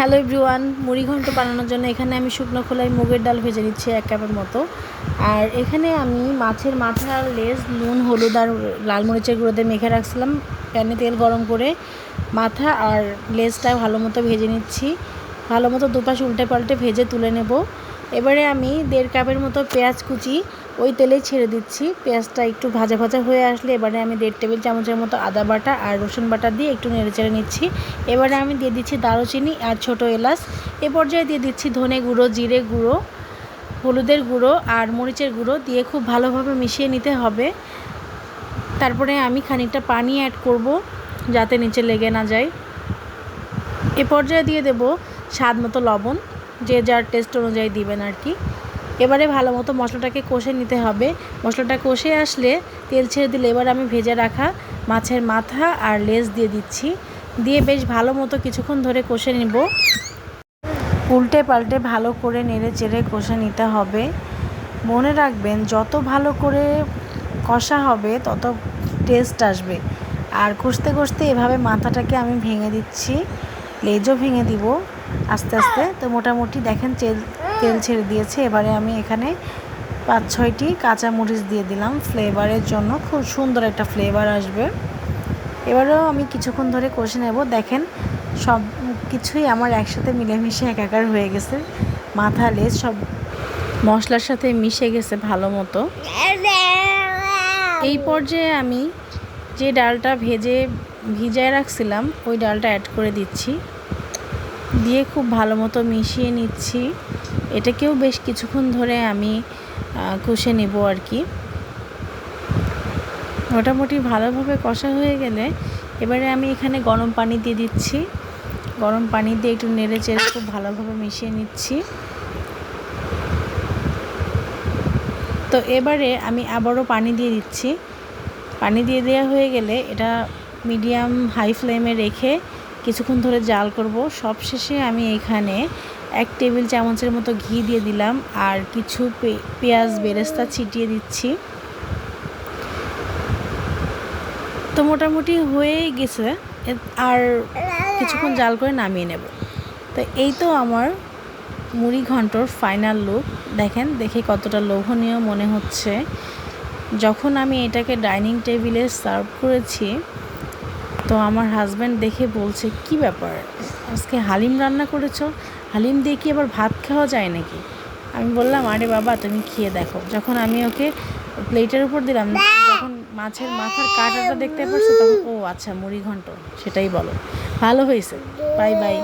Hello everyone, মুড়ি ঘন্ট বানানোর জন্য এখানে আমি শুকনো খোলায় মুগের ডাল ভেজে নিচ্ছি এক কাপের মতো। আর এখানে আমি মাছের মাথা লেজ, নুন, হলুদ আর লাল মরিচের গুঁড়ো দিয়ে মেখে রাখছিলাম। প্যানে তেল গরম করে মাথা আর লেজটা ভালো মতো ভেজে নিচ্ছি। ভালো মতো দুপাশ উল্টে পাল্টে ভেজে তুলে নেব। এবারে আমি দেড় কাপের মতো পেঁয়াজ কুচি ওই তেলেই ছেড়ে দিচ্ছি। পেঁয়াজটা একটু ভাজা ভাজা হয়ে আসলে এবারে আমি দেড় টেবিল চামচের মতো আদা বাটা আর রসুন বাটা দিয়ে একটু নেড়ে চেড়ে নিচ্ছি। এবারে আমি দিয়ে দিচ্ছি দারুচিনি আর ছোটো এলাচ। এ পর্যায়ে দিয়ে দিচ্ছি ধনে গুঁড়ো, জিরে গুঁড়ো, হলুদের গুঁড়ো আর মরিচের গুঁড়ো দিয়ে খুব ভালোভাবে মিশিয়ে নিতে হবে। তারপরে আমি খানিকটা পানি অ্যাড করব যাতে নিচে লেগে না যায়। এ পর্যায়ে দিয়ে দেব স্বাদ মতো লবণ, যে যার টেস্ট অনুযায়ী দিবেন আর কি। এবারে ভালো মতো মশলাটাকে কষে নিতে হবে। মশলাটা কষে আসলে তেল ছেড়ে দিলে এবার আমি ভেজে রাখা মাছের মাথা আর লেজ দিয়ে দিচ্ছি। দিয়ে বেশ ভালো মতো কিছুক্ষণ ধরে কষে নিব। উল্টে পাল্টে ভালো করে নেড়ে চেড়ে কষে নিতে হবে। মনে রাখবেন, যত ভালো করে কষা হবে, তত টেস্ট আসবে। আর কষতে কষতে এভাবে মাথাটাকে আমি ভেঙে দিচ্ছি। লেজও ভেঙে দিব আস্তে আস্তে। তো মোটামুটি দেখেন, তেল তেল ছেড়ে দিয়েছে। এবারে আমি এখানে পাঁচ, ছয়টি কাঁচা মরিচ দিয়ে দিলাম। ফ্লেভারের জন্য খুব সুন্দর একটা ফ্লেভার আসবে। এবারেও আমি কিছুক্ষণ ধরে কষে নেব। দেখেন, সব কিছুই আমার একসাথে মিলেমিশে একাকার হয়ে গেছে। মাথা, লেজ সব মশলার সাথে মিশে গেছে ভালো মতো। এই পর্যায়ে আমি যে ডালটা ভেজে, ভিজায় রাখছিলাম, ওই ডালটা অ্যাড করে দিচ্ছি। দিয়ে খুব ভালো মতো মিশিয়ে নিচ্ছি। এটাকেও বেশ কিছুক্ষণ ধরে আমি কষে নেব আর কি। মোটামুটি ভালোভাবে কষা হয়ে গেলে এবারে আমি এখানে গরম পানি দিয়ে দিচ্ছি। গরম পানি দিয়ে একটু নেড়ে চেড়ে খুব ভালোভাবে মিশিয়ে নিচ্ছি। তো এবারে আমি আবারও পানি দিয়ে দিচ্ছি। পানি দিয়ে দেওয়া হয়ে গেলে এটা মিডিয়াম হাই ফ্লেমে রেখে কিছুক্ষণ ধরে জাল করব। সব শেষে আমি এখানে এক টেবিল চামচের মতো ঘি দিয়ে দিলাম আর কিছু পেঁয়াজ বেরেস্তা ছিটিয়ে দিচ্ছি। তো মোটামুটি হয়েই গেছে। আর কিছুক্ষণ জাল করে নামিয়ে নেব। তো এই তো আমার মুড়ি ঘন্টর ফাইনাল লুক দেখেন, দেখে কতটা লোভনীয় মনে হচ্ছে। যখন আমি এটাকে ডাইনিং টেবিলে সার্ভ করেছি তো আমার হাজব্যান্ড দেখে বলছে, কি ব্যাপার? আজকে হালিম রান্না করেছ? হালিম দিয়ে কি আবার ভাত খাওয়া যায় নাকি? আমি বললাম, আরে বাবা, তুমি খেয়ে দেখো। যখন আমি ওকে প্লেটের উপর দিলাম, যখন মাছের মাথার কাটাটা দেখতে পারছ, তখন, ও আচ্ছা মুড়ি ঘন্ট সেটাই বলো। ভালো হয়েছে। Bye bye.